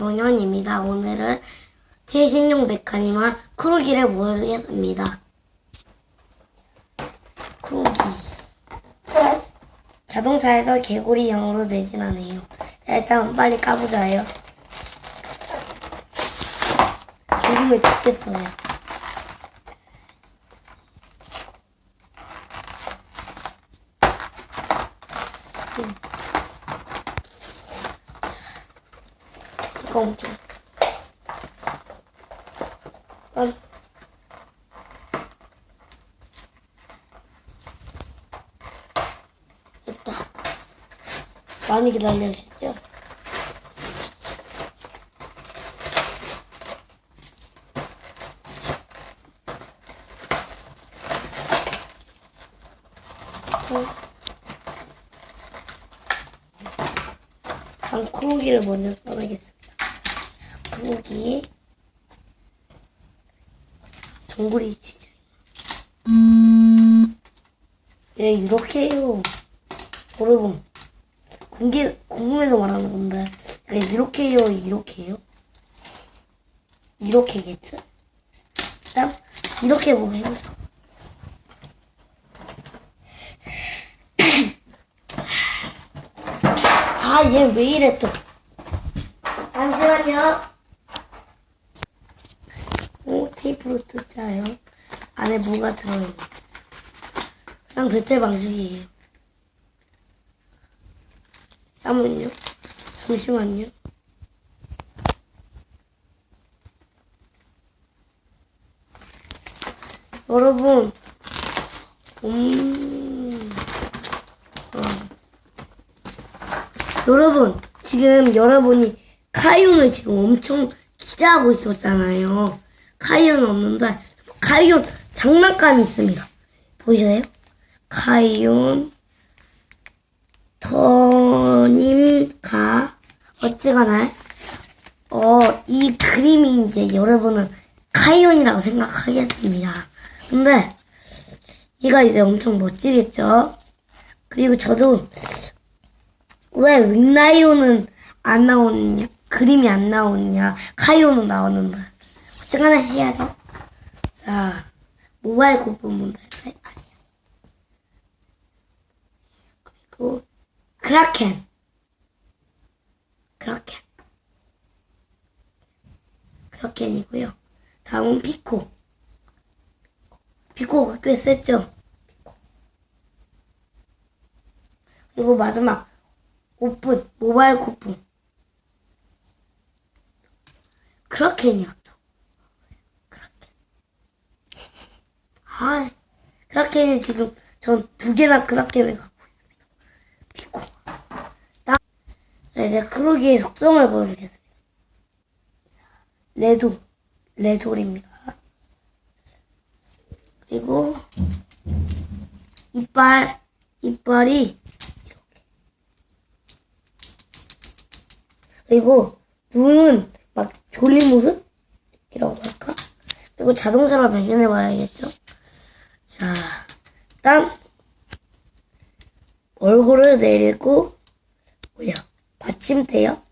노년입니다. 오늘은 최신용 메카니멀 크루기를 보여드리겠습니다. 크루기. 자동차에서 개구리형으로 변신하네요. 자, 일단 빨리 까보자요. 죽으면 죽겠어요. 이거 엄청. 빨리. 됐다. 많이 기다려주시죠? 난 크루기를 먼저 써야겠습 크루기. 동굴이 진짜. 예, 이렇게 해요. 여러분. 궁기, 궁금해서 말하는 건데. 예, 이렇게 해요, 이렇게 해요. 이렇게겠죠? 일단, 이렇게 보고 해보자. 아, 얘 왜 이래 또. 잠시만요. 오, 테이프로 뜯자요. 안에 뭐가 들어있네. 그냥 배틀 방식이에요. 잠깐만요. 잠시만요. 여러분, 음, 어. 여러분, 지금 여러분이 카이온을 지금 엄청 기대하고 있었잖아요. 카이온 없는데, 카이온 장난감이 있습니다. 보이세요? 카이온, 터님가, 어찌가나, 어, 이 그림이 이제 여러분은 카이온이라고 생각하겠습니다. 근데, 얘가 이제 엄청 멋지겠죠? 그리고 저도 왜 윙라이온은 안 나오느냐? 그림이 안 나오느냐? 카이오는 나오는데. 어쨌거나 해야죠. 자, 모바일 고프 문제 아니야. 그리고 크라켄. 크라켄. 크라켄이고요. 다음은 피코. 피코가 꽤 셌죠? 그리고 마지막 오픈 모바일 쿠폰 크라켄이야 또 크라켄 아 크라켄이 지금 전 두 개나 크라켄을 갖고 있습니다. 피코 나 네, 이제 크루기의 속성을 보여주겠습니다 레도 레돌입니다. 그리고 이빨 이빨이 그리고 눈은 막 졸린 모습 이라고 할까? 그리고 자동차로 변신해 봐야겠죠? 자, 일단 얼굴을 내리고 뭐야 받침대요?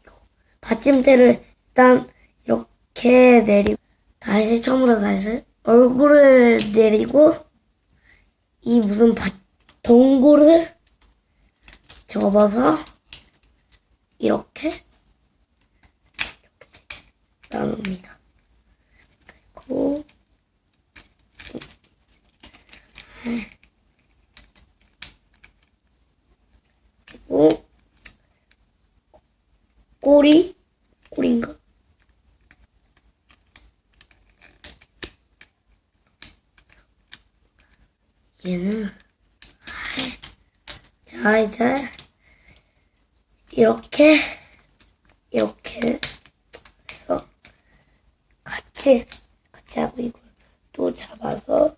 받침대를 일단 이렇게 내리고 다시 처음부터 다시 얼굴을 내리고 이 무슨 받 동굴을 접어서 이렇게 나눕니다. 그리고 그리고 꼬리 꼬리인가? 얘는 자 이제 이렇게 이렇게 해서 같이 같이 하고 이걸 또 잡아서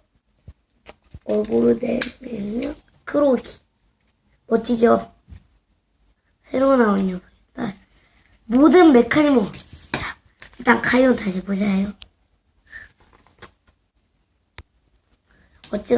얼굴을 내밀면 크로기 멋지죠? 새로 나온 녀석이다. 모든 메카니모 자 일단 가이온 다시 보자요. 어찌